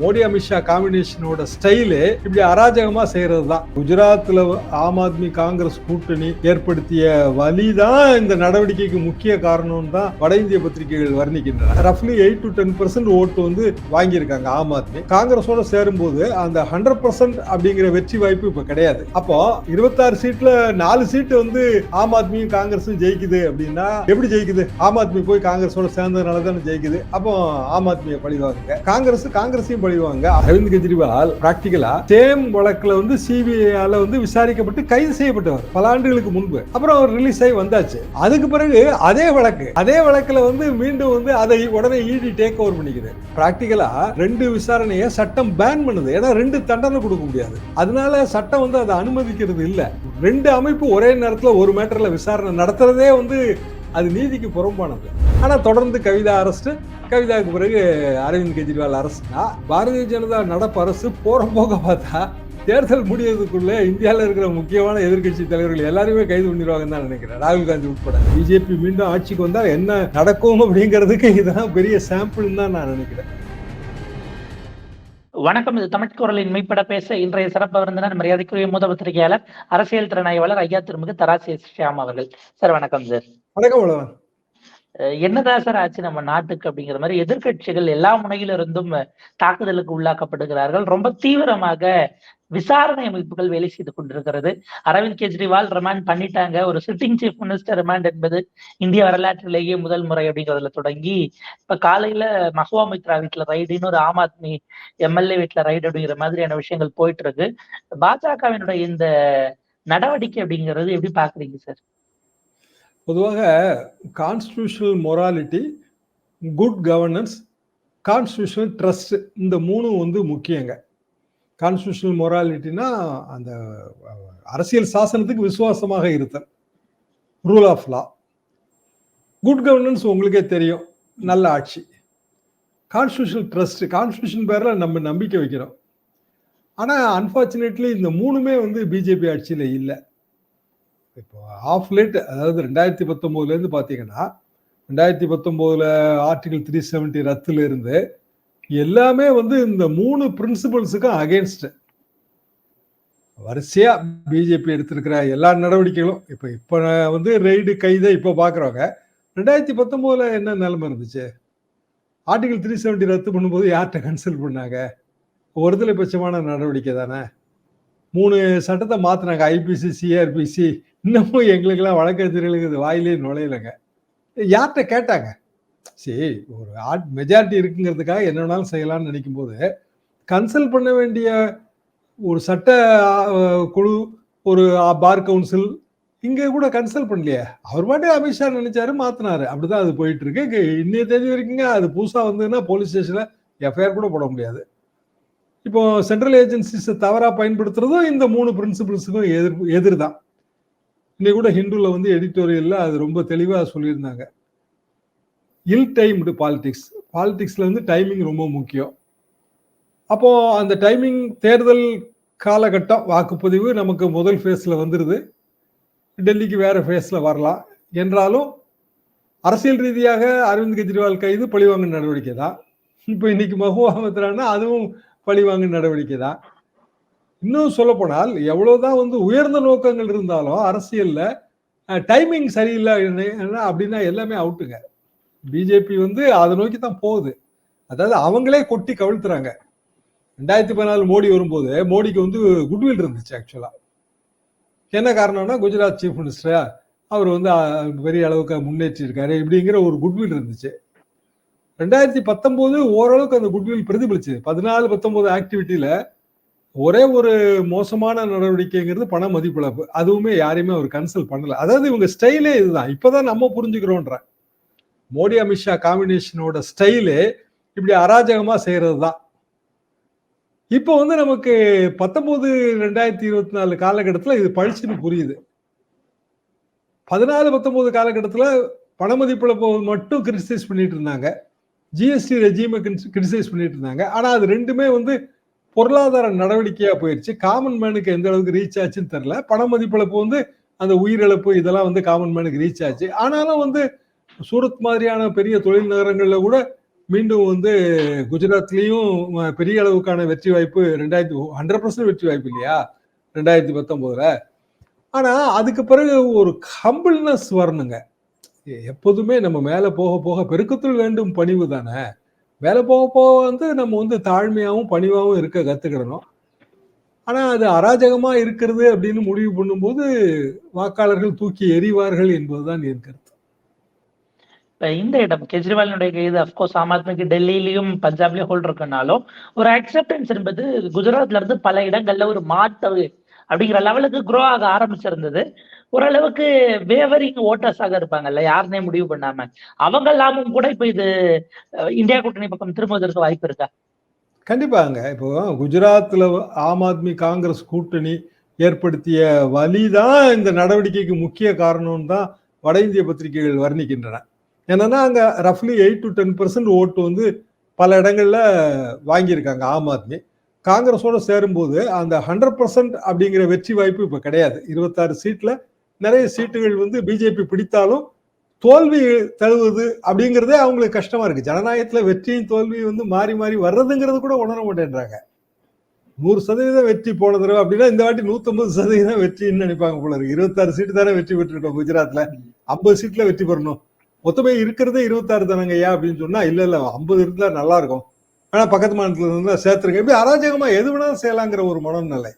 மோடி அமித்ஷா காம்பினேஷனோட ஸ்டைலு இப்படி அராஜகமா செய்யறது தான் குஜராத்ல ஆம் ஆத்மி காங்கிரஸ் கூட்டணி ஏற்படுத்திய வலி தான் இந்த நடவடிக்கைக்கு முக்கிய காரணம் தான் வட இந்திய பத்திரிகைகள் வர்ணிக்கின்றன. ரஃப்லி எயிட் டு டென் பர்சன்ட் ஓட்டு வந்து வாங்கியிருக்காங்க ஆம் ஆத்மி. காங்கிரஸோட சேரும்போது அந்த ஹண்ட்ரட் பர்சன்ட் அப்படிங்கிற வெற்றி வாய்ப்பு இப்ப கிடையாது. அப்போ இருபத்தாறு சீட்ல நாலு சீட்டு வந்து ஆம் ஆத்மியும் காங்கிரஸும் ஜெயிக்குது அப்படின்னா எப்படி ஜெயிக்குது? ஆம் ஆத்மி போய் காங்கிரஸோட சேர்ந்ததுனால தானே ஜெயிக்குது. அப்போ ஆம் ஆத்மியை பழிவாங்க. காங்கிரஸ் காங்கிரஸையும் பழிவாங்க. அரவிந்த் கெஜ்ரிவால் பிராக்டிகலா சேம் வழக்குல வந்து சிபிஐல வந்து விசாரிக்கப்பட்டு கைது செய்யப்பட்டவர் பல ஆண்டுகளுக்கு முன்பு. அப்புறம் அவர் ரிலீஸ் ஆகி வந்தாச்சு. அதுக்கு பிறகு அதே வழக்கு அதே வழக்குல வந்து மீண்டும் வந்து அதை உடனே இடி டேக் ஓவர் பண்ணிக்குது. பிராக்டிகலா ரெண்டு விசாரணையை சட்டம் பேன் பண்ணுது. ஏன்னா ரெண்டு தண்டனை கொடுக்க முடியாது. அதனால சட்டம் வந்து அதை அனுமதிக்கிறது இல்லை. ரெண்டு அமைப்பு ஒரே நேரத்தில் ஒரு மேட்டரில் விசாரணை நடத்துறதே வந்து அது நீதிக்கு புறம்பானது. ஆனா தொடர்ந்து கவிதா அரசு கவிதாவுக்கு பிறகு அரவிந்த் கெஜ்ரிவால் அரசுனா பாரதிய ஜனதா நடப்பு அரசு போற போக பார்த்தா தேர்தல் முடியறதுக்குள்ள இந்தியாவில் இருக்கிற முக்கியமான எதிர்க்கட்சி தலைவர்கள் எல்லாருமே கைது பண்ணிடுவாங்கன்னு தான் நினைக்கிறேன். ராகுல் காந்தி உட்பட. பிஜேபி மீண்டும் ஆட்சிக்கு வந்தால் என்ன நடக்கும் அப்படிங்கிறதுக்கு இதுதான் பெரிய சாம்பிள்னு தான் நான் நினைக்கிறேன். வணக்கம் இது தமிழ் குரலின் மெய்ப்பட பேச இன்றைய சிறப்பு விருந்தினர் மரியாதைக்குரிய மூத்த பத்திரிகையாளர் அரசியல் திறனாய்வாளர் ஐயா திருமிகு தராசி ஷியாம் அவர்கள். சார் வணக்கம் சார். வணக்கம் என்னதான் சார் ஆச்சு நம்ம நாட்டுக்கு அப்படிங்கிற மாதிரி எதிர்க்கட்சிகள் எல்லா முனையில இருந்தும் தாக்குதலுக்கு உள்ளாக்கப்படுகிறார்கள். ரொம்ப தீவிரமாக விசாரணை அமைப்புகள் வேலை செய்து கொண்டிருக்கிறது. அரவிந்த் கெஜ்ரிவால் ரிமாண்ட் பண்ணிட்டாங்க. ஒரு சிட்டிங் சீஃப் மினிஸ்டர் ரிமாண்ட் என்பது இந்திய வரலாற்றிலேயே முதல் முறை அப்படிங்கிறதுல தொடங்கி இப்ப காலையில மஹுவா மித்ரா வீட்டுல ரைடு இன்னொரு ஆம் ஆத்மி எம்எல்ஏ வீட்டுல ரைடு அப்படிங்கிற மாதிரியான விஷயங்கள் போயிட்டு இருக்கு. பாஜகவினுடைய இந்த நடவடிக்கை அப்படிங்கிறது எப்படி பாக்குறீங்க சார்? பொதுவாக constitutional morality good governance constitutional trust இந்த மூணும் வந்து முக்கியங்க. கான்ஸ்டியூஷனல் மொராலிட்டினா அந்த அரசியல் சாசனத்துக்கு விசுவாசமாக இருத்தல். Rule of law good governance உங்களுக்கே தெரியும். நல்ல ஆட்சி. கான்ஸ்டியூஷனல் ட்ரஸ்ட் கான்ஸ்டியூஷன் பேரில் நம்ம நம்பிக்கை வைக்கிறோம். ஆனால் அன்ஃபார்ச்சுனேட்லி இந்த மூணுமே வந்து பிஜேபி ஆட்சியில் இல்லை. இப்போ ஆஃப் லேட் அதாவது ரெண்டாயிரத்தி பத்தொம்போதுலேருந்து பார்த்தீங்கன்னா ரெண்டாயிரத்தி பத்தொம்போதில் ஆர்டிகல் த்ரீ செவன்ட்டி ரத்துலேருந்து எல்லாமே வந்து இந்த மூணு பிரின்சிபல்ஸுக்கும் அகேன்ஸ்ட் வரிசையாக பிஜேபி எடுத்திருக்கிற எல்லா நடவடிக்கைகளும் இப்போ இப்போ வந்து ரெய்டு கைதை இப்போ பார்க்குறவங்க ரெண்டாயிரத்தி பத்தொம்போதில் என்ன நிலைமை இருந்துச்சு? ஆர்டிகல் த்ரீ செவன்ட்டி ரத்து பண்ணும்போது யார்கிட்ட கன்சல்ட் பண்ணாங்க? ஒருதலை பட்சமான நடவடிக்கை தானே? மூணு சட்டத்தை மாத்தினாங்க ஐபிசி சிஆர்பிசி இன்னமும் எங்களுக்கெல்லாம் வழக்கறிஞர்களுக்கு இது வாயிலே நுழையலைங்க. யார்கிட்ட கேட்டாங்க? சரி ஒரு ஆட் மெஜாரிட்டி இருக்குங்கிறதுக்காக என்ன வேணாலும் செய்யலாம்னு நினைக்கும் போது கன்சல்ட் பண்ண வேண்டிய ஒரு சட்ட குழு ஒரு பார் கவுன்சில் இங்கே கூட கன்சல்ட் பண்ணலையே. அவர் பாட்டு அமித்ஷா நினைச்சாரு மாத்தினாரு. அப்படிதான் அது போயிட்டு இருக்கு. இன்னைய தேதி வரைக்குங்க அது புதுசாக வந்ததுன்னா போலீஸ் ஸ்டேஷன்ல எஃப்ஐஆர் கூட போட முடியாது. இப்போ சென்ட்ரல் ஏஜென்சிஸை தவறாக பயன்படுத்துறதும் இந்த மூணு பிரின்சிபிள்ஸுக்கும் எதிர் எதிர் தான் இன்னைக்கு கூட ஹிந்துல வந்து எடிட்டோரியல்ல அது ரொம்ப தெளிவாக சொல்லியிருந்தாங்க. இல் டைம்டு பாலிடிக்ஸ் பாலிடிக்ஸ்ல வந்து டைமிங் ரொம்ப முக்கியம். அப்போ அந்த டைமிங் தேர்தல் காலகட்டம் வாக்குப்பதிவு நமக்கு முதல் ஃபேஸில் வந்துடுது டெல்லிக்கு வேற ஃபேஸில் வரலாம். என்றாலும் அரசியல் ரீதியாக அரவிந்த் கெஜ்ரிவால் கைது பழிவாங்க நடவடிக்கை தான் இப்போ இன்னைக்கு மகுவா அதுவும் பழிவாங்க நடவடிக்கை தான். இன்னும் சொல்ல போனால் எவ்வளவுதான் வந்து உயர்ந்த நோக்கங்கள் இருந்தாலும் அரசியல்ல டைமிங் சரியில்லை என்ன- அப்படின்னா எல்லாமே அவுட்டுங்க பிஜேபி வந்து அதை நோக்கி தான் போகுது. அதாவது அவங்களே கொட்டி கவிழ்த்துறாங்க. ரெண்டாயிரத்தி பதினாலு மோடி வரும்போது மோடிக்கு வந்து குட்வில் இருந்துச்சு ஆக்சுவலா என்ன காரணம்னா குஜராத் சீஃப் மினிஸ்டரா அவர் வந்து பெரிய அளவுக்கு முன்னேற்றி இருக்காரு இப்படிங்கிற ஒரு குட்வில் இருந்துச்சு. ரெண்டாயிரத்தி பத்தொன்பது ஓரளவுக்கு அந்த குட்வில் பிரதிபலிச்சு பதினாலு பத்தொன்பது ஆக்டிவிட்டியில ஒரே ஒரு மோசமான நடவடிக்கைங்கிறது பண மதிப்பிழப்பு. அதுவுமே யாரையுமே அவர் கன்சல்ட் பண்ணல. அதாவது இவங்க ஸ்டைலே இதுதான். இப்பதான் நம்ம புரிஞ்சுக்கிறோன்ற. மோடி அமித்ஷா காம்பினேஷனோட ஸ்டைலு இப்படி அராஜகமா செய்யறது தான் இப்போ வந்து நமக்கு பத்தொன்பது ரெண்டாயிரத்தி இருபத்தி நாலு காலகட்டத்தில் இது பழிச்சுன்னு புரியுது. பதினாலு பத்தொன்பது காலகட்டத்தில் பணமதிப்பிழப்பு மட்டும் கிரிட்டிசைஸ் பண்ணிட்டு இருந்தாங்க. ஜிஎஸ்டி ரெஜிமை கிரிட்டிசைஸ் பண்ணிட்டு இருந்தாங்க. ஆனால் அது ரெண்டுமே வந்து பொருளாதார நடவடிக்கையாக போயிடுச்சு காமன் மேனுக்கு எந்த அளவுக்கு ரீச் ஆச்சுன்னு தெரில பண மதிப்பிழப்பு வந்து அந்த உயிரிழப்பு இதெல்லாம் வந்து காமன் மேனுக்கு ரீச் ஆச்சு. ஆனாலும் வந்து சூரத் மாதிரியான பெரிய தொழில் நகரங்களில் கூட மீண்டும் வந்து குஜராத்லேயும் பெரிய அளவுக்கான வெற்றி வாய்ப்பு ரெண்டாயிரத்தி ஹண்ட்ரட் பர்சன்ட் வெற்றி வாய்ப்பு இல்லையா? ரெண்டாயிரத்தி பத்தொம்போதில் ஆனால் அதுக்கு பிறகு ஒரு ஹம்பிள்னஸ் வரணுங்க. எப்போதுமே நம்ம மேல போக போக பெருக்கத்துள் வேண்டும் பணிவு தானே? மேல போக போக வந்து நம்ம வந்து தாழ்மையாவும் பணிவாவும் இருக்க கத்துக்கிடணும். ஆனா அது அராஜகமா இருக்கிறது அப்படின்னு முடிவு பண்ணும்போது வாக்காளர்கள் தூக்கி எறிவார்கள் என்பதுதான் என் கருத்து. இந்த இடம் கெஜ்ரிவாலினுடைய கைது அஃப்கோர்ஸ் ஆம் ஆத்மிக்கு டெல்லியிலையும் பஞ்சாப்லயும் ஹோல்ட் இருக்கனாலும் ஒரு அக்செப்டன்ஸ் என்பது குஜராத்ல இருந்து பல இடங்கள்ல ஒரு மாற்று அப்படிங்கிற லெவலுக்கு குரோ ஆக ஆரம்பிச்சிருந்தது. ஓரளவுக்கு வேவரிங் ஓட்டர்ஸாக இருப்பாங்கல்ல யாருனே முடிவு பண்ணாம. அவங்க எல்லாமும் கூட இப்ப இது இந்தியா கூட்டணி பக்கம் திரும்புவதற்கு வாய்ப்பு இருக்கா? கண்டிப்பாங்க. இப்போ குஜராத்ல ஆம் ஆத்மி காங்கிரஸ் கூட்டணி ஏற்படுத்திய வலிதான் இந்த நடவடிக்கைக்கு முக்கிய காரணம்னு தான் வட இந்திய பத்திரிகைகள் வர்ணிக்கின்றன. என்னன்னா அங்க ரஃப்லி எயிட் டு டென் பர்சன்ட் ஓட்டு வந்து பல இடங்கள்ல வாங்கியிருக்காங்க ஆம் ஆத்மி. காங்கிரஸோட சேரும்போது அந்த ஹண்ட்ரட் பர்சன்ட் அப்படிங்கிற வெற்றி வாய்ப்பு இப்போ கிடையாது. இருபத்தாறு சீட்ல நிறைய சீட்டுகள் வந்து பிஜேபி பிடித்தாலும் தோல்வி தழுவுது அப்படிங்கிறதே அவங்களுக்கு கஷ்டமா இருக்கு. ஜனநாயகத்துல வெற்றியும் தோல்வியும் வந்து மாறி மாறி வர்றதுங்கிறது கூட உணர மாட்டேன்றாங்க. நூறு சதவீதம் வெற்றி போன தடவை அப்படின்னா இந்த வாட்டி நூத்தம்பது சதவீதம் வெற்றின்னு நினைப்பாங்க போல இருக்கு. இருபத்தாறு சீட்டு தானே வெற்றி பெற்றிருக்கோம் குஜராத்ல. ஐம்பது சீட்ல வெற்றி பெறணும். மொத்தமே இருக்கிறதே இருபத்தாறு தானங்க ஐயா அப்படின்னு சொன்னா இல்ல இல்ல ஐம்பது இருந்தா நல்லா இருக்கும். ஆனா பக்கத்து மாநிலத்துல இருந்தா சேர்த்துருங்க இப்படி அராஜகமா எது வேணாலும் செய்யலாங்கிற ஒரு மனநிலை.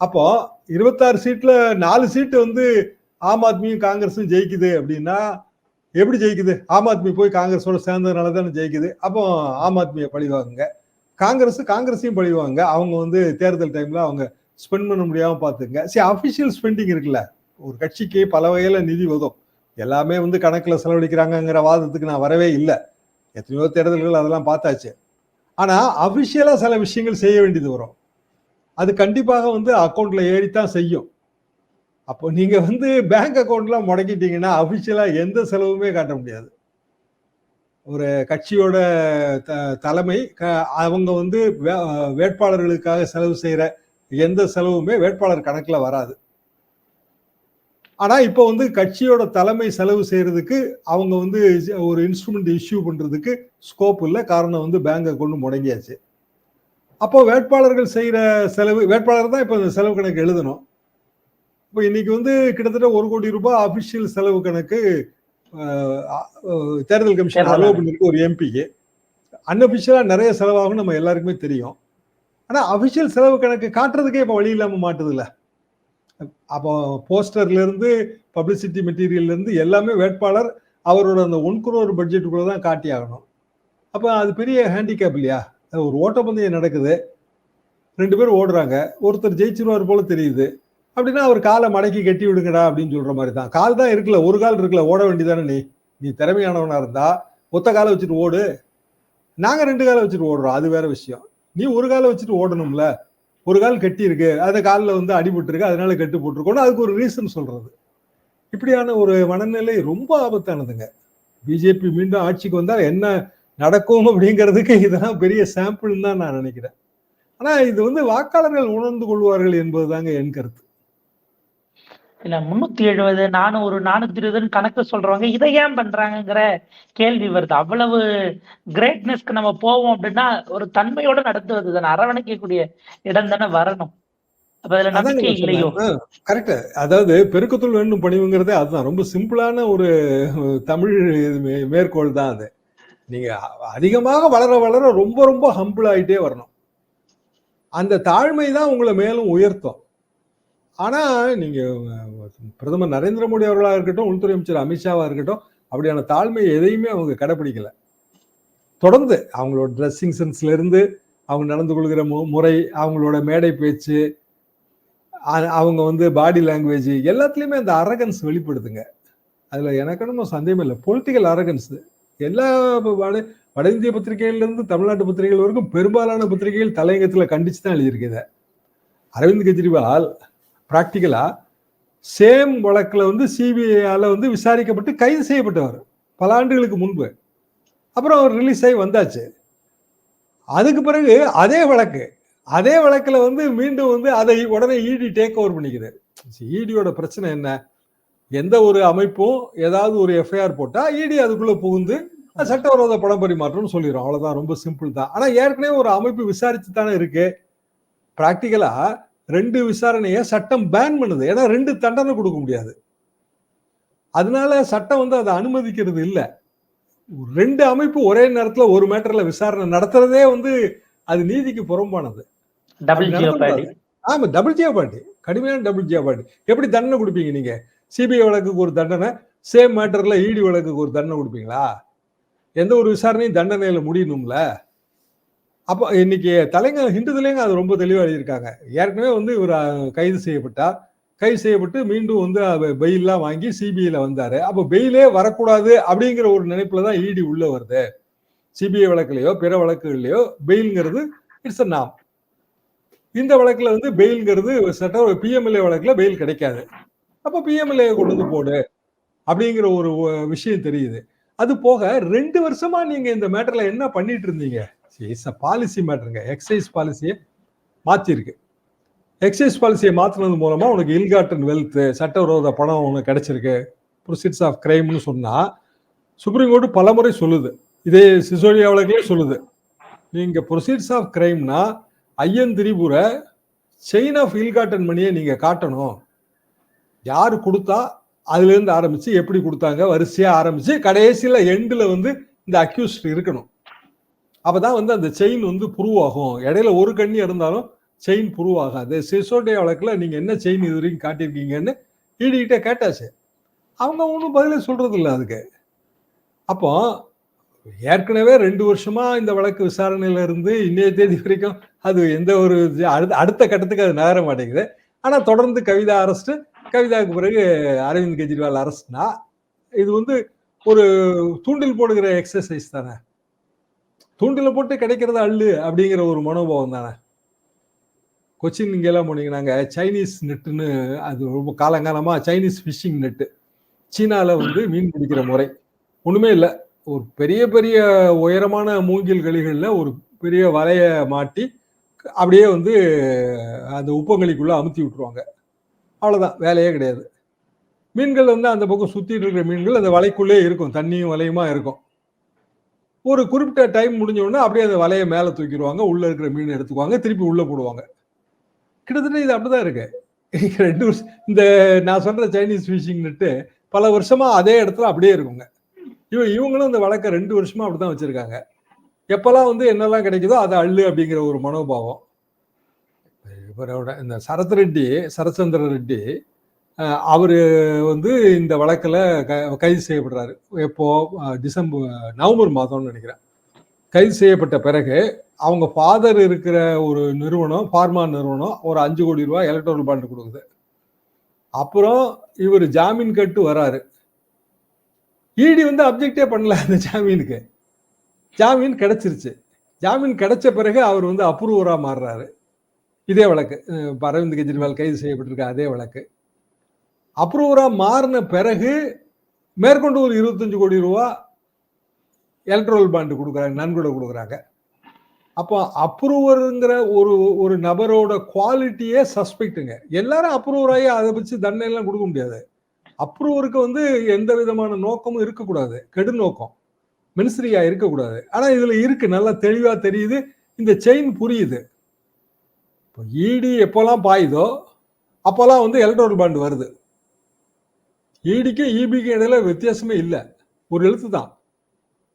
அப்போ இருபத்தாறு சீட்ல நாலு சீட்டு வந்து ஆம் ஆத்மியும் காங்கிரஸும் ஜெயிக்குது அப்படின்னா எப்படி ஜெயிக்குது? ஆம் ஆத்மி போய் காங்கிரஸோட சேர்ந்ததுனால தானே ஜெயிக்குது. அப்போ ஆம் ஆத்மியை பழிவாங்க காங்கிரஸ் காங்கிரஸையும் பழிவாங்க அவங்க வந்து தேர்தல் டைம்ல அவங்க ஸ்பெண்ட் பண்ண முடியாம பாத்துங்க. சரி அபிஷியல் ஸ்பெண்டிங் இருக்குல்ல. ஒரு கட்சிக்கு பல வகையில நிதி உதவும் எல்லாமே வந்து கணக்கில் செலவழிக்கிறாங்கங்கிற வாதத்துக்கு நான் வரவே இல்லை. எத்தனையோ தேர்தல்கள் அதெல்லாம் பார்த்தாச்சு. ஆனால் அஃபிஷியலாக சில விஷயங்கள் செய்ய வேண்டியது வரும். அது கண்டிப்பாக வந்து அக்கௌண்ட்ல ஏறித்தான் செய்யும். அப்போ நீங்க வந்து பேங்க் அக்கௌண்ட்லாம் முடக்கிட்டீங்கன்னா அபிஷியலா எந்த செலவுமே காட்ட முடியாது. ஒரு கட்சியோட த- தலைமை க- அவங்க வந்து வே- வேட்பாளர்களுக்காக செலவு செய்கிற எந்த செலவுமே வேட்பாளர் கணக்கில் வராது. ஆனால் இப்போ வந்து கட்சியோட தலைமை செலவு செய்கிறதுக்கு அவங்க வந்து ஒரு இன்ஸ்ட்ருமெண்ட் இஷ்யூ பண்ணுறதுக்கு ஸ்கோப் இல்லை. காரணம் வந்து பேங்க் அக்கௌண்ட் முடங்கியாச்சு. அப்போ வேட்பாளர்கள் செய்யற செலவு வேட்பாளர் தான் இப்போ செலவு கணக்கு எழுதணும். இப்போ இன்னைக்கு வந்து கிட்டத்தட்ட ஒரு கோடி ரூபாய் அபிஷியல் செலவு கணக்கு தேர்தல் கமிஷன் அலோவ் பண்ணிருக்கு ஒரு எம்பிக்கு அன்அபிஷியலா நிறைய செலவாகும் நம்ம எல்லாருக்குமே தெரியும். ஆனா அபிஷியல் செலவு கணக்கு காட்டுறதுக்கே இப்போ வழி இல்லாம மாட்டுதுல்ல. அப்போ போஸ்டர்ல இருந்து பப்ளிசிட்டி மெட்டீரியல்ல இருந்து எல்லாமே வேட்பாளர் அவரோட அந்த ஒன் குரோர் பட்ஜெட்டுக்குள்ள தான் காட்டி ஆகணும் அப்போ அது பெரிய ஹேண்டிகேப் இல்லையா? ஒரு ஓட்டப்பந்தயம் நடக்குது. ரெண்டு பேர் ஓடுறாங்க. ஒருத்தர் ஜெயிச்சிருவார் போல தெரியுது. அப்படின்னா அவர் காலை மடக்கி கட்டி விடுங்கடா அப்படின்னு சொல்ற மாதிரி தான் கால் தான் இருக்குல்ல ஒரு கால் இருக்குல்ல ஓட வேண்டியதானே நீ? நீ திறமையானவனா இருந்தா ஒத்த காலை வச்சுட்டு ஓடு. நாங்க ரெண்டு காலை வச்சுட்டு ஓடுறோம் அது வேற விஷயம். நீ ஒரு காலை வச்சுட்டு ஓடணும்ல. ஒரு கால் கட்டி இருக்கு அந்த காலில் வந்து அடிபட்டுருக்கு அதனால கட்டு போட்டிருக்கோன்னு அதுக்கு ஒரு ரீசன் சொல்றது. இப்படியான ஒரு மனநிலை ரொம்ப ஆபத்தானதுங்க. பிஜேபி மீண்டும் ஆட்சிக்கு வந்தால் என்ன நடக்கும் அப்படிங்கிறதுக்கு இதெல்லாம் பெரிய சாம்பிள் தான் நான் நினைக்கிறேன். ஆனா இது வந்து வாக்காளர்கள் உணர்ந்து கொள்வார்கள் என்பதுதாங்க என் கருத்து. இல்ல முன்னூத்தி எழுபது நானூறு நானூத்தி இருபதுன்னு கணக்கு சொல்றவங்க இதை ஏன் பண்றாங்கங்கிற கேள்வி வருது. அவ்வளவு கிரேட்னஸ்க்கு நம்ம போவோம் அப்படின்னா ஒரு தன்மையோட நடத்துவது தானே அரவணைக்கக்கூடிய இடம் தானே வரணும். கரெக்ட் அதாவது பெருக்கத்துள் வேண்டும் பணிவுங்கிறதே அதுதான். ரொம்ப சிம்பிளான ஒரு தமிழ் மேற்கோள் தான் அது. நீங்க அதிகமாக வளர வளர ரொம்ப ரொம்ப ஹம்பிள் ஆயிட்டே வரணும். அந்த தாழ்மை தான் உங்களை மேலும் உயர்த்தும். ஆனா நீங்க பிரதமர் நரேந்திர மோடி அவர்களாக இருக்கட்டும் உள்துறை அமைச்சர் அமித்ஷாவா இருக்கட்டும் அப்படியான தாழ்மை எதையுமே அவங்க கடைபிடிக்கல தொடர்ந்து அவங்களோட ட்ரெஸ்ஸிங் சென்ஸ்ல இருந்து அவங்க நடந்து கொள்கிற மு- முறை அவங்களோட மேடை பேச்சு அவங்க வந்து பாடி லாங்குவேஜ் எல்லாத்துலேயுமே அந்த அரகன்ஸ் வெளிப்படுத்துங்க அதில் எனக்கு என்னமோ சந்தேகம் இல்லை. பொலிட்டிக்கல் அரகன்ஸ் எல்லா வட வட இந்திய பத்திரிகைகள்லேருந்து தமிழ்நாட்டு பத்திரிகைகள் வரைக்கும் பெரும்பாலான பத்திரிகைகள் தலையங்கத்தில் கண்டிச்சு தான் எழுதியிருக்கு அரவிந்த் கெஜ்ரிவால் ப்ராக்டிக்கலாக சேம் வழக்கில் வந்து சிபிஐயால் வந்து விசாரிக்கப்பட்டு கைது செய்யப்பட்டவர் பல ஆண்டுகளுக்கு முன்பு. அப்புறம் அவர் ரிலீஸ் ஆகி வந்தாச்சு. அதுக்கு பிறகு அதே வழக்கு அதே வழக்கில் வந்து மீண்டும் வந்து அதை உடனே இடி டேக் ஓவர் பண்ணிக்குது. இடியோட பிரச்சனை என்ன? எந்த ஒரு அமைப்பும் ஏதாவது ஒரு எஃப்ஐஆர் போட்டா இடி அதுக்குள்ள புகுந்து சட்டவிரோத பணம் பரிமாற்றம்னு சொல்லிடும் அவ்வளவுதான் ரொம்ப சிம்பிள் தான். ஆனா ஏற்கனவே ஒரு அமைப்பு விசாரிச்சு தானே இருக்கு பிராக்டிக்கலா ரெண்டு விசாரணையை சட்டம் பேன் பண்ணுது. ஏன்னா ரெண்டு தண்டனை கொடுக்க முடியாது. அதனால சட்டம் வந்து அதை அனுமதிக்கிறது இல்ல. ரெண்டு அமைப்பு ஒரே நேரத்துல ஒரு மேட்டர்ல விசாரணை நடத்துறதே வந்து அது நீதிக்கு புறம்பானது. ஆமா டபுள் ஜியோபாட்டி கடுமையான டபுள் ஜியோபாட்டி எப்படி தண்டனை கொடுப்பீங்க நீங்க? சிபிஐ வழக்குக்கு ஒரு தண்டனை சேம் மேட்டரில் இடி வழக்குக்கு ஒரு தண்டனை கொடுப்பீங்களா? எந்த ஒரு விசாரணையும் தண்டனையில் முடியணும்ல? அப்போ இன்னைக்கு தலைங்க ஹிந்து அது ரொம்ப தெளிவாக எழுதியிருக்காங்க. ஏற்கனவே வந்து இவர் கைது செய்யப்பட்டார். கைது செய்யப்பட்டு மீண்டும் வந்து பெயிலாம் வாங்கி சிபிஐயில் வந்தார். அப்போ பெயிலே வரக்கூடாது அப்படிங்கிற ஒரு நினைப்புல தான் இடி உள்ளே வருது. சிபிஐ வழக்குலையோ பிற வழக்குகள்லையோ பெயில்ங்கிறது இட்ஸ் அ நாம் இந்த வழக்கில் வந்து பெயில்ங்கிறது சட்ட பிஎம்எல்ஏ வழக்குல பெயில் கிடைக்காது. அப்போ பிஎம்எல்ஏ கொண்டு வந்து போடு அப்படிங்கிற ஒரு விஷயம் தெரியுது. அது போக ரெண்டு வருஷமா நீங்க இந்த மேட்டர்ல என்ன பண்ணிட்டு இருந்தீங்க? பாலிசி மேட்டருங்க எக்ஸைஸ் பாலிசியை மாத்திருக்கு. எக்ஸைஸ் பாலிசியை மாத்தினது மூலமா உனக்கு இல்காட்டன் வெல்த் சட்டவிரோத பணம் உனக்கு கிடைச்சிருக்கு. ப்ரொசீட்ஸ் ஆஃப் கிரைம்னு சொன்னா சுப்ரீம் கோர்ட் பலமுறை சொல்லுது. இதே சிசோடியா வழக்கிலே சொல்லுது. நீங்க ப்ரொசீட்ஸ் ஆஃப் கிரைம்னா ஐயன் திரிபுர செயின் ஆஃப் இல்காட்டன் மணியை நீங்க காட்டணும். யார் கொடுத்தா அதுலேருந்து ஆரம்பித்து எப்படி கொடுத்தாங்க வரிசையாக ஆரம்பித்து கடைசியில் எண்டில் வந்து இந்த அக்யூஸ்ட் இருக்கணும். அப்போ தான் வந்து அந்த செயின் வந்து புருவாகும். இடையில ஒரு கண்ணி இருந்தாலும் செயின் புருவாகாது. சிசோடைய வழக்கில் நீங்கள் என்ன செயின் இது வரைக்கும் காட்டியிருக்கீங்கன்னு ஈடிக்கிட்ட கேட்டாச்சு. அவங்க ஒன்றும் பதிலே சொல்கிறதில்ல இல்லை அதுக்கு. அப்போ ஏற்கனவே ரெண்டு வருஷமா இந்த வழக்கு விசாரணையில இருந்து இன்னைய தேதி வரைக்கும் அது எந்த ஒரு இது- அடுத்த அடுத்த கட்டத்துக்கு அது நகர மாட்டேங்குது. ஆனால் தொடர்ந்து கவிதா அரெஸ்ட் கவிதாவுக்கு பிறகு அரவிந்த் கெஜ்ரிவால் அரசுனா இது வந்து ஒரு தூண்டில் போடுகிற எக்ஸசைஸ் தானே. தூண்டில போட்டு கிடைக்கிறது அள்ளு அப்படிங்கிற ஒரு மனோபாவம் தானே. கொச்சின் இங்கெல்லாம் போனீங்கன்னாங்க சைனீஸ் நெட்டுன்னு அது ரொம்ப காலங்காலமாக சைனீஸ் ஃபிஷிங் நெட்டு சீனாவில் வந்து மீன் பிடிக்கிற முறை. ஒன்றுமே இல்லை. ஒரு பெரிய பெரிய உயரமான மூங்கில் கழிகளில் ஒரு பெரிய வலையை மாட்டி அப்படியே வந்து அந்த உப்பங்களிக்குள்ளே அமுத்தி விட்டுருவாங்க. அவ்வளோதான் வேலையே கிடையாது. மீன்கள் வந்து அந்த பக்கம் சுற்றிட்டு இருக்கிற மீன்கள் அந்த வலைக்குள்ளே இருக்கும் தண்ணியும் வலையுமா இருக்கும். ஒரு குறிப்பிட்ட டைம் முடிஞ்ச உடனே அப்படியே அந்த வலையை மேலே தூக்கிடுவாங்க உள்ளே இருக்கிற மீன் எடுத்துக்குவாங்க திருப்பி உள்ளே போடுவாங்க. கிட்டத்தட்ட இது அப்படிதான் இருக்கு. ரெண்டு வருஷம் இந்த நான் சொல்ற சைனீஸ் ஃபிஷிங் நெட்டு பல வருஷமா அதே இடத்துல அப்படியே இருக்குங்க. இவன் இவங்களும் இந்த வழக்கை ரெண்டு வருஷமா அப்படிதான் வச்சிருக்காங்க. எப்பெல்லாம் வந்து என்னெல்லாம் கிடைக்குதோ அதை அள்ளு அப்படிங்கிற ஒரு மனோபாவம். இவரோட இந்த சரத் ரெட்டி சரச்சந்திர ரெட்டி அவர் வந்து இந்த வழக்கில் க- கைது செய்யப்படுறாரு. எப்போ? டிசம்பர் நவம்பர் மாதம்னு நினைக்கிறேன். கைது செய்யப்பட்ட பிறகு அவங்க ஃபாதர் இருக்கிற ஒரு நிறுவனம் ஃபார்மா நிறுவனம் ஒரு அஞ்சு கோடி ரூபாய் எலக்ட்ரல் பாண்டு கொடுக்குது. அப்புறம் இவர் ஜாமீன் கட்டு வராரு. இடி வந்து அப்ஜெக்டே பண்ணல அந்த ஜாமீனுக்கு. ஜாமீன் கிடைச்சிருச்சு. ஜாமீன் கிடைச்ச பிறகு அவர் வந்து அப்ரூவராக மாறுறாரு. இதே வழக்கு. அரவிந்த் கெஜ்ரிவால் கைது செய்யப்பட்டிருக்க அதே வழக்கு. அப்ரூவராக மாறின பிறகு மேற்கொண்டு ஒரு இருபத்தஞ்சு கோடி ரூபா எலக்ட்ரல் பாண்டு கொடுக்குறாங்க நன்கொடை கொடுக்குறாங்க. அப்போ அப்ரூவருங்கிற ஒரு ஒரு நபரோட குவாலிட்டியே சஸ்பெக்ட்டுங்க எல்லாரும் அப்ரூவர் ஆகி அதை வச்சு தண்டனைலாம் கொடுக்க முடியாது. அப்ரூவருக்கு வந்து எந்த விதமான நோக்கமும் இருக்கக்கூடாது. கெடு நோக்கம். மினிஸ்ட்ரியா இருக்கக்கூடாது. ஆனால் இதில் இருக்கு. நல்லா தெளிவாக தெரியுது. இந்த செயின் புரியுது. இப்போ இடி எப்போல்லாம் பாயுதோ அப்போல்லாம் வந்து எலக்ட்ரல் பாண்ட் வருது. இடிக்கும் இபிக்கும் இடையில வித்தியாசமே இல்லை. ஒரு எழுத்து தான்.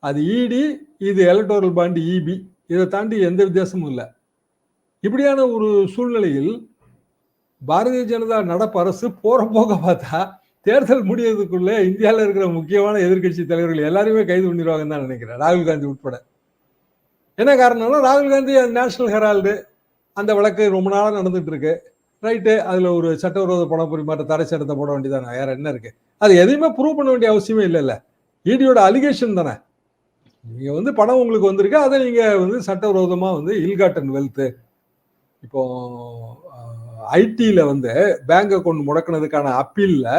அது இடி இது எலக்ட்ரல் பாண்ட் இபி இதை தாண்டி எந்த வித்தியாசமும் இல்லை. இப்படியான ஒரு சூழ்நிலையில் பாரதிய ஜனதா நடப்பு அரசு போற போக பார்த்தா தேர்தல் முடியறதுக்குள்ளே இந்தியாவில் இருக்கிற முக்கியமான எதிர்க்கட்சி தலைவர்கள் எல்லாரையுமே கைது பண்ணிடுவாங்கன்னு தான் நினைக்கிறேன். ராகுல் காந்தி உட்பட. என்ன காரணம்னா ராகுல் காந்தி நேஷனல் ஹெரால்டு அந்த வழக்கு ரொம்ப நாளாக நடந்துட்டு இருக்கு. ரைட்டு அதில் ஒரு சட்டவிரோத பண பரிமாற்ற தடை சட்டத்தை போட வேண்டியதானே? வேற என்ன இருக்கு? அது எதையுமே ப்ரூவ் பண்ண வேண்டிய அவசியமே இல்லைல்ல இடியோட அலிகேஷன் தானே. நீங்கள் வந்து பணம் உங்களுக்கு வந்திருக்கு அதை நீங்கள் வந்து சட்டவிரோதமாக வந்து இல்காட்டன் வெல்த்து இப்போ ஐடியில் வந்து பேங்க் அக்கௌண்ட் முடக்கினதுக்கான அப்பீலில்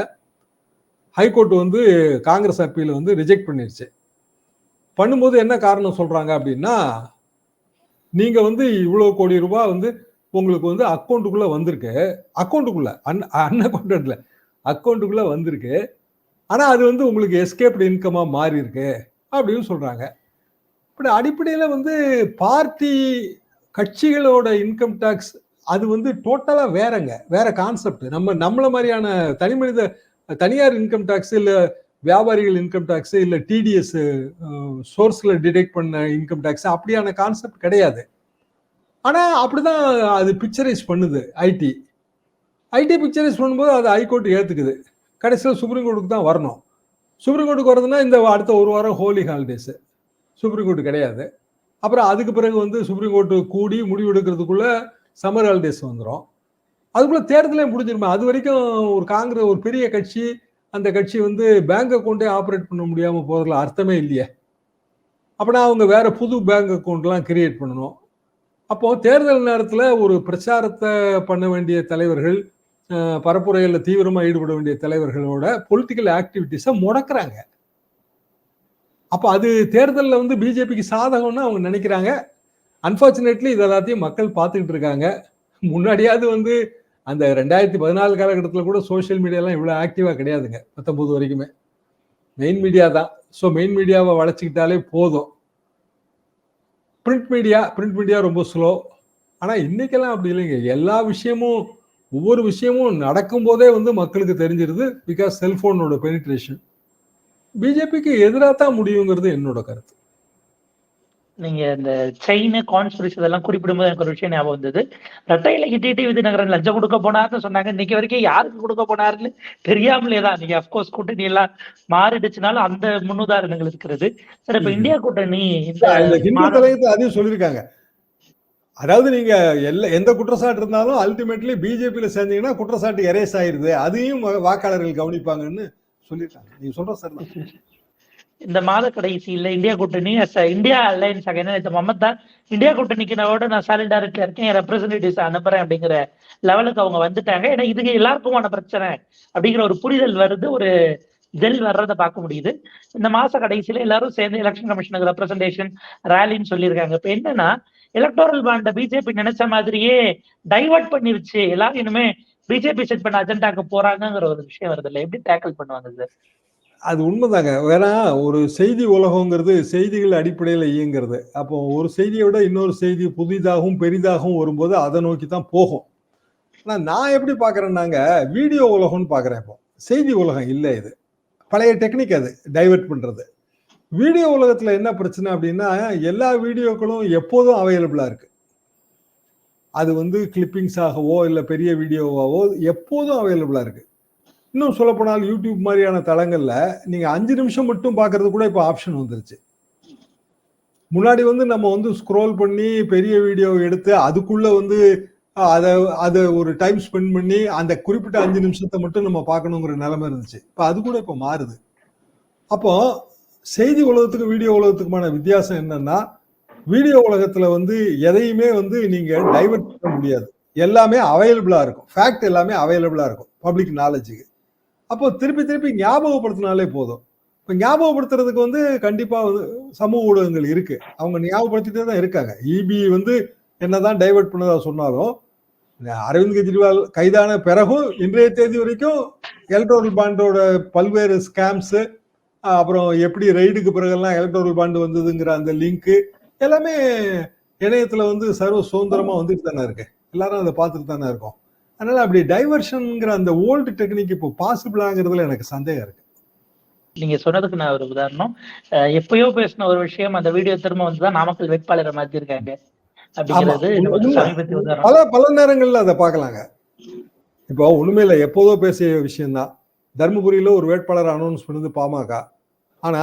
ஹைகோர்ட் வந்து காங்கிரஸ் அப்பீல் வந்து ரிஜெக்ட் பண்ணிருச்சு. பண்ணும்போது என்ன காரணம் சொல்கிறாங்க அப்படின்னா நீங்க வந்து இவ்வளவு கோடி ரூபாய் வந்து உங்களுக்கு வந்து அக்கௌண்ட்டுக்குள்ள வந்திருக்கு. அக்கௌண்ட்டுக்குள்ள அன் அன்அக்கௌண்டட்ல அக்கௌண்ட்டுக்குள்ள வந்திருக்கு. ஆனா அது வந்து உங்களுக்கு எஸ்கேப்டு இன்கமா மாறி இருக்கு அப்படின்னு சொல்றாங்க. இப்படி அடிப்படையில வந்து பார்ட்டி கட்சிகளோட இன்கம் டேக்ஸ் அது வந்து டோட்டலா வேறங்க. வேற கான்செப்ட் நம்ம நம்மள மாதிரியான தனி மனித தனியார் இன்கம் டேக்ஸ் இல்லை வியாபாரிகள் இன்கம் டேக்ஸு இல்லை டிடிஎஸ் சோர்ஸில் டிடெக்ட் பண்ண இன்கம் டேக்ஸ் அப்படியான கான்செப்ட் கிடையாது. ஆனா அப்படிதான் அது பிக்சரைஸ் பண்ணுது ஐடி ஐடி பிக்சரைஸ் பண்ணும்போது அது ஹைகோர்ட் ஏற்றுக்குது கடைசியில் சுப்ரீம் கோர்ட்டுக்கு தான் வரணும். சுப்ரீம் கோர்ட்டுக்கு வரதுன்னா இந்த அடுத்த ஒரு வாரம் ஹோலி ஹாலிடேஸு சுப்ரீம் கோர்ட்டு கிடையாது. அப்புறம் அதுக்கு பிறகு வந்து சுப்ரீம் கோர்ட்டு கூடி முடிவெடுக்கிறதுக்குள்ளே சம்மர் ஹாலிடேஸ் வந்துடும் அதுக்குள்ளே தேர்தலே முடிஞ்சிருமா. அது வரைக்கும் ஒரு காங்கிரஸ் ஒரு பெரிய கட்சி அந்த கட்சி வந்து பேங்க் அக்கௌண்ட்டே ஆப்ரேட் பண்ண முடியாமல் போகிறதுல அர்த்தமே இல்லையே. அப்படின்னா அவங்க வேறு புது பேங்க் அக்கௌண்ட்லாம் கிரியேட் பண்ணணும். அப்போ தேர்தல் நேரத்தில் ஒரு பிரச்சாரத்தை பண்ண வேண்டிய தலைவர்கள் பரப்புரையில் தீவிரமாக ஈடுபட வேண்டிய தலைவர்களோட பொலிட்டிக்கல் ஆக்டிவிட்டிஸை முடக்கிறாங்க. அப்போ அது தேர்தலில் வந்து பிஜேபிக்கு சாதகம்னு அவங்க நினைக்கிறாங்க. அன்பார்ச்சுனேட்லி இது எல்லாத்தையும் மக்கள் பார்த்துக்கிட்டு இருக்காங்க. முன்னாடியாவது வந்து அந்த ரெண்டாயிரத்தி பதினாலு காலகட்டத்தில் கூட சோஷியல் மீடியாலாம் இவ்வளோ ஆக்டிவாக கிடையாதுங்க. பத்தொம்போது வரைக்குமே. மெயின் மீடியா தான். ஸோ மெயின் மீடியாவை வளர்ச்சிக்கிட்டாலே போதும். பிரிண்ட் மீடியா பிரிண்ட் மீடியா ரொம்ப ஸ்லோ ஆனால் இன்றைக்கெல்லாம் அப்படி இல்லைங்க. எல்லா விஷயமும் ஒவ்வொரு விஷயமும் நடக்கும்போதே வந்து மக்களுக்கு தெரிஞ்சிருது பிகாஸ் செல்ஃபோனோட பெனிட்ரேஷன் பிஜேபிக்கு எதிராக தான் முடியுங்கிறது என்னோட கருத்து. நீங்க இந்த செயின் கான்ஸ்பிரசி இதெல்லாம் குறிப்பிடும்போது எனக்கு ஒரு விஷயம் ஞாபகம் வந்தது. ரெட்டையில டிடி விதிநகரன் லஞ்சம் கொடுக்க போனார்னு சொன்னாங்க. இன்னைக்கு வரைக்கும் யாருக்கு கொடுக்க போனாருன்னு தெரியாமலே தான். நீங்க அப்கோர்ஸ் கூட்டணி எல்லாம் மாறிடுச்சுனாலும் அந்த முன்னுதாரணங்கள் இருக்கிறது. சார் இப்ப. இந்தியா கூட்டணி அதையும் சொல்லியிருக்காங்க. அதாவது நீங்க எல்லா எந்த குற்றச்சாட்டு இருந்தாலும் அல்டிமேட்லி பிஜேபியில சேர்ந்தீங்கன்னா குற்றச்சாட்டு எரேஸ் ஆயிருது. அதையும் வாக்காளர்கள் கவனிப்பாங்கன்னு சொல்லியிருக்காங்க. நீங்க சொல்ற சார் இந்த மாத கடைசியில இந்தியா கூட்டணி இந்தியா அலையன்ஸ் என்ன இந்த மமதா இந்தியா கூட்டணிக்கு நான் நான் சாலிடாரிட்டியா இருக்கேன் என் ரெப்ரஸன்டேட்டிவ்ஸ் அனுப்புறேன் அப்படிங்கிற லெவலுக்கு அவங்க வந்துட்டாங்க. ஏன்னா இதுக்கு எல்லாருக்குமான பிரச்சனை அப்படிங்கிற ஒரு புரிதல் வருது ஒரு ஜெல் வர்றதை பார்க்க முடியுது. இந்த மாச கடைசியில எல்லாரும் சேர்ந்து எலெக்ஷன் கமிஷனுக்கு ரெப்ரஸன்டேஷன் ரேலின்னு சொல்லியிருக்காங்க. இப்ப என்னன்னா எலக்டோரல் பாண்ட பிஜேபி நினைச்ச மாதிரியே டைவர்ட் பண்ணிருச்சு. எல்லாரும் இனிமே பிஜேபி செட் பண்ண அஜெண்டாக்கு போறாங்கங்கிற ஒரு விஷயம் வருது இல்ல? எப்படி டேக்கிள் பண்ணுவாங்க சார் அது உண்மைதாங்க. வேணா ஒரு செய்தி உலகங்கிறது செய்திகள் அடிப்படையில் இயங்கிறது. அப்போ ஒரு செய்தியை விட இன்னொரு செய்தி புதிதாகவும் பெரிதாகவும் வரும்போது அதை நோக்கி தான் போகும். ஆனால் நான் எப்படி பார்க்குறேன்னாங்க வீடியோ உலகம்னு பார்க்குறேன் இப்போ. செய்தி உலகம் இல்லை இது. பழைய டெக்னிக் அது டைவர்ட் பண்ணுறது வீடியோ உலகத்தில் என்ன பிரச்சனை அப்படின்னா எல்லா வீடியோக்களும் எப்போதும் அவைலபிளாக இருக்குது அது வந்து கிளிப்பிங்ஸாகவோ இல்லை பெரிய வீடியோவாகவோ எப்போதும் அவைலபிளாக இருக்குது இன்னும் சொல்லப்போனால் யூடியூப் மாதிரியான தளங்களில் நீங்கள் அஞ்சு நிமிஷம் மட்டும் பார்க்கறது கூட இப்போ ஆப்ஷன் வந்துருச்சு. முன்னாடி வந்து நம்ம வந்து ஸ்க்ரோல் பண்ணி பெரிய வீடியோ எடுத்து அதுக்குள்ளே வந்து அதை அதை ஒரு டைம் ஸ்பெண்ட் பண்ணி அந்த குறிப்பிட்ட அஞ்சு நிமிஷத்தை மட்டும் நம்ம பார்க்கணுங்கிற நிலைமை இருந்துச்சு. இப்போ அது கூட இப்போ மாறுது. அப்போ செய்தி உலகத்துக்கும் வீடியோ உலகத்துக்குமான வித்தியாசம் என்னன்னா வீடியோ உலகத்துல வந்து எதையுமே வந்து நீங்க டைவர்ட் பண்ண முடியாது. எல்லாமே அவைலபிளா இருக்கும். ஃபேக்ட் எல்லாமே அவைலபிளா இருக்கும். பப்ளிக் நாலேஜுக்கு அப்போ திருப்பி திருப்பி ஞாபகப்படுத்தினாலே போதும். இப்போ ஞாபகப்படுத்துறதுக்கு வந்து கண்டிப்பாக வந்து சமூக ஊடகங்கள் இருக்கு. அவங்க ஞாபகப்படுத்திட்டே தான் இருக்காங்க. இபி வந்து என்னதான் டைவர்ட் பண்ணதா சொன்னாலும் அரவிந்த் கெஜ்ரிவால் கைதான பிறகும் இன்றைய தேதி வரைக்கும் எலக்ட்ரோரல் பாண்டோட பல்வேறு ஸ்கேம்ஸு அப்புறம் எப்படி ரைடுக்கு பிறகெல்லாம் எலக்ட்ரோரல் பாண்டு வந்ததுங்கிற அந்த லிங்க்கு எல்லாமே இணையத்தில் வந்து சர்வ சுதந்திரமாக வந்துட்டு தானே இருக்கு. எல்லாரும் அதை பார்த்துட்டு தானே இருக்கோம். அதனால அப்படி டைவர்ஷன்ங்கிற அந்த ஓல்டு டெக்னிக் இப்போ பாசிபிளாங்கிறதுல எனக்கு சந்தேகம் இருக்கு. நீங்க சொன்னதுக்கு நான் ஒரு உதாரணம். எப்பயோ பேசின ஒரு விஷயம் அந்த வீடியோ திரும்ப வந்துதான் நாமக்கல் வேட்பாளரை மாத்திருக்காங்க அப்படிங்கிறது பல பல நேரங்கள்ல அதை பார்க்கலாங்க. இப்போ ஒண்ணுமே இல்லை எப்போதோ பேசிய விஷயம்தான். தருமபுரியில ஒரு வேட்பாளர் அனௌன்ஸ் பண்ணது பாமக. ஆனா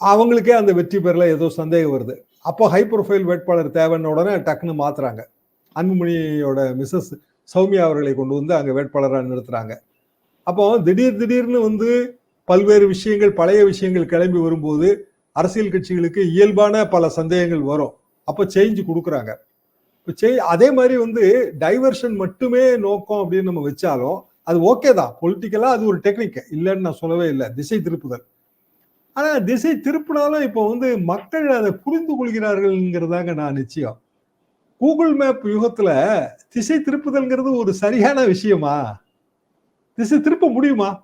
அவங்களுக்கே அந்த வெற்றி பெறல ஏதோ சந்தேகம் வருது. அப்போ ஹை ப்ரொஃபைல் வேட்பாளர் தேவைன்ன உடனே டக்குன்னு மாத்துறாங்க. அன்புமணியோட மிஸ்ஸஸ் சௌமியா அவர்களை கொண்டு வந்து அங்கே வேட்பாளராக நிறுத்துறாங்க. அப்போ திடீர் திடீர்னு வந்து பல்வேறு விஷயங்கள் பழைய விஷயங்கள் கிளம்பி வரும்போது அரசியல் கட்சிகளுக்கு இயல்பான பல சந்தேகங்கள் வரும். அப்போ சேஞ்ச் கொடுக்குறாங்க. இப்போ செய் அதே மாதிரி வந்து டைவர்ஷன் மட்டுமே நோக்கம் அப்படின்னு நம்ம வச்சாலும் அது ஓகே தான். பொலிட்டிக்கலாக அது ஒரு டெக்னிக் இல்லைன்னு நான் சொல்லவே இல்லை. திசை திருப்புதல். ஆனால் திசை திருப்பினாலும் இப்போ வந்து மக்கள் அதை புரிந்து கொள்கிறார்கள்ங்கிறதாங்க நான் நிச்சயம். கூகுள் மேப் யுகத்துல திசை திருப்புதல்ங்கிறது ஒரு சரியான விஷயமா? திசை திருப்ப முடியுமா.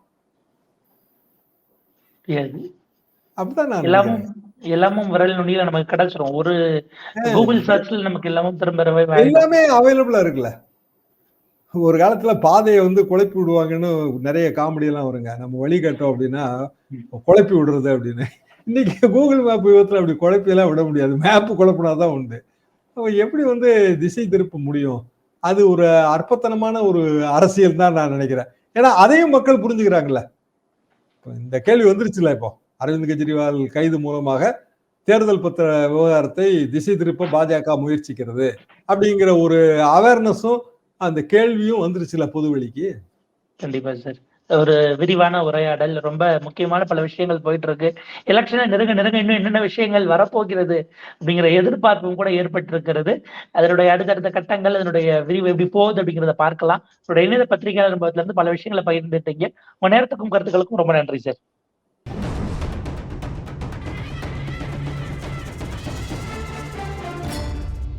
அப்படிதான் நான் எல்லாமும். எல்லாமும் விரல் நுனியில நமக்கு கிடைச்சிரும் ஒரு கூகுள் சர்ச்ல நமக்கு எல்லாமும் வேண்டாம். எல்லாமே அவைலபிளா இருக்குல்ல. ஒரு காலத்துல பாதையை வந்து குழப்பி விடுவாங்கன்னு நிறைய காமெடி எல்லாம் வருங்க. நம்ம வழி கட்டோம் அப்படின்னா குழப்பி விடுறது அப்படின்னு. இன்னைக்கு கூகுள் மேப் யுகத்துல அப்படி குழப்பி எல்லாம் விட முடியாது. மேப் குழப்பினாதான் உண்டு. எப்படி வந்து திசை திருப்ப முடியும்? அது ஒரு அற்பத்தனமான ஒரு அரசியல் தான் நான் நினைக்கிறேன். ஏன்னா அதையும் மக்கள் புரிஞ்சுக்கிறாங்கல்ல. இந்த கேள்வி வந்துருச்சுல இப்போ? அரவிந்த் கெஜ்ரிவால் கைது மூலமாக தேர்தல் பத்திர விவகாரத்தை திசை திருப்ப பாஜக முயற்சிக்கிறது அப்படிங்கிற ஒரு அவேர்னஸும் அந்த கேள்வியும் வந்துருச்சுல பொதுவெளிக்கு? கண்டிப்பா சார். ஒரு விரிவான உரையாடல் ரொம்ப முக்கியமான பல விஷயங்கள் போயிட்டு இருக்கு எலெக்ஷனை நெருங்க நெருங்க இன்னும் என்னென்ன விஷயங்கள் வரப்போகிறது அப்படிங்கிற எதிர்பார்ப்பும் கூட ஏற்பட்டிருக்கிறது. அதனுடைய அடுத்தடுத்த கட்டங்கள் அதனுடைய விரிவு எப்படி போகுது அப்படிங்கிறத பார்க்கலாம். உங்களுடைய இணைய பத்திரிகையாளர் இருந்து பல விஷயங்களை பகிர்ந்துட்டீங்க. உங்க நேரத்துக்கும் கருத்துக்களுக்கும் ரொம்ப நன்றி சார்.